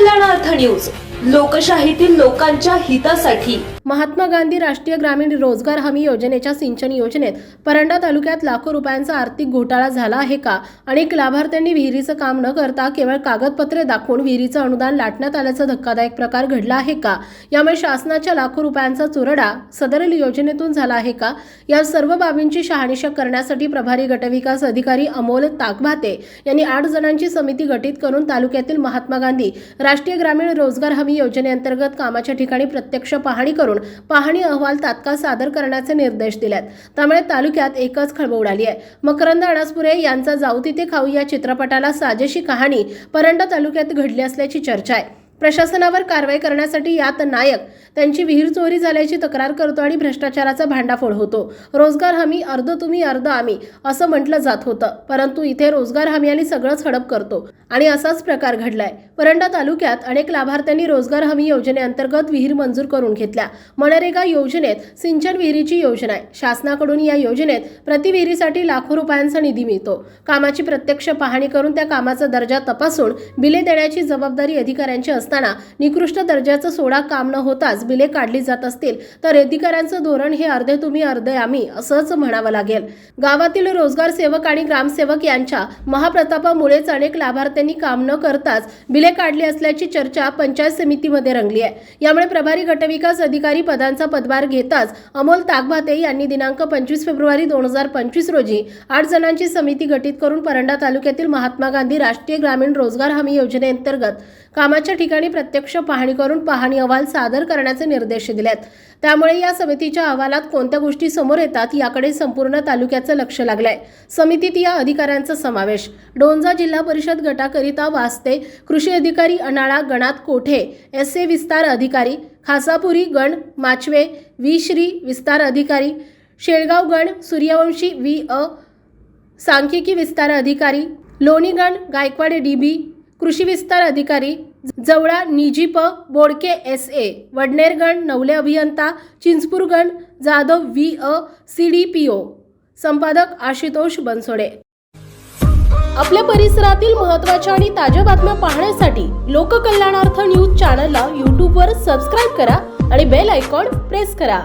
कल्याणार्थ news. लोकशाहीतील लोकांच्या हितासाठी. महात्मा गांधी राष्ट्रीय ग्रामीण रोजगार हमी योजनेच्या सिंचन योजनेत परंडा तालुक्यात लाखो रुपयांचा आर्थिक घोटाळा झाला आहे का? अनेक लाभार्थ्यांनी विहिरीचं काम न करता केवळ कागदपत्रे दाखवून विहिरीचं अनुदान लाटण्यात आल्याचा धक्कादायक प्रकार घडला आहे का? यामुळे शासनाच्या लाखो रुपयांचा चुरडा सदर योजनेतून झाला आहे का? या सर्व बाबींची शहानिशा करण्यासाठी प्रभारी गटविकास अधिकारी अमोल ताकभाते यांनी आठ जणांची समिती गठीत करून तालुक्यातील महात्मा गांधी राष्ट्रीय ग्रामीण रोजगार हमी योजनेअंतर्गत कामाच्या ठिकाणी प्रत्यक्ष पाहणी करून पाहणी अहवाल तात्काळ सादर करण्याचे निर्देश दिलेत. त्यामुळे तालुक्यात एकच खळबळ उडाली आहे. मकरंद अणासपुरे यांचा जाऊ तिथे खाऊ या चित्रपटाला साजेशी कहाणी परंडा तालुक्यात घडली असल्याची चर्चा आहे. प्रशासनावर कारवाई करण्यासाठी यात नायक त्यांची विहीर चोरी झाल्याची तक्रार करतो आणि भ्रष्टाचाराचा भांडाफोड होतो. रोजगार हमी अर्ध तुम्ही अर्ध आम्ही असं म्हटलं जात होतं. परंतु इथे रोजगार हमी आणि सगळंच हडप करतो. आणि असाच प्रकार घडलाय. परंडा तालुक्यात अनेक लाभार्थ्यांनी रोजगार हमी योजनेअंतर्गत विहीर मंजूर करून घेतल्या. मनरेगा योजनेत सिंचन विहिरीची योजना आहे. शासनाकडून या योजनेत प्रति विहिरीसाठी लाखो रुपयांचा निधी मिळतो. कामाची प्रत्यक्ष पाहणी करून त्या कामाचा दर्जा तपासून बिले देण्याची जबाबदारी अधिकाऱ्यांची असते. असताना निकृष्ट दर्जाचं सोडा काम न होताच बिले काढली जात असतील तर अधिकाऱ्यांचं धोरण हे अर्धे तुम्ही अर्धे आम्ही असंच म्हणावं लागेल. गावातील रोजगार सेवक आणि ग्रामसेवक यांच्या महाप्रतापामुळेच अनेक लाभार्थ्यांनी काम न करताच बिले काढली असल्याची चर्चा पंचायत समितीमध्ये रंगली आहे. यामुळे प्रभारी गटविकास अधिकारी पदांचा पदभार घेताच अमोल ताकभाते यांनी दिनांक पंचवीस फेब्रुवारी दोन हजार पंचवीस रोजी आठ जणांची समिती गठीत करून परंडा तालुक्यातील महात्मा गांधी राष्ट्रीय ग्रामीण रोजगार हमी योजनेअंतर्गत कामाच्या ठिकाणी प्रत्यक्ष पाहणी करून पाहणी अहवाल सादर करण्याचे निर्देश दिलेत. त्यामुळे या समितीच्या अहवालात कोणत्या गोष्टी समोर येतात याकडे संपूर्ण तालुक्याचं लक्ष लागलंय. समितीत या अधिकाऱ्यांचा समावेश. डोंजा जिल्हा परिषद गटाकरिता वास्ते कृषी अधिकारी अनाळा गणात कोठे एस ए विस्तार अधिकारी खासापुरी गण माचवे व्ही श्री विस्तार अधिकारी शेळगाव गण सूर्यवंशी वी अ सांख्यिकी विस्तार अधिकारी लोणीगण गायकवाड डी बी कृषी विस्तार अधिकारी जवळा निजीप बोडके एस ए वडनेरगण नवले अभियंता चिंचपूरगण Jadhav V A C D P O संपादक आशुतोष बनसोडे. आपल्या परिसरातील महत्त्वाच्या आणि ताज्या बातम्या पाहण्यासाठी लोककल्याणार्थ न्यूज चॅनलला यूट्यूबवर सबस्क्राईब करा आणि बेल आयकॉन प्रेस करा.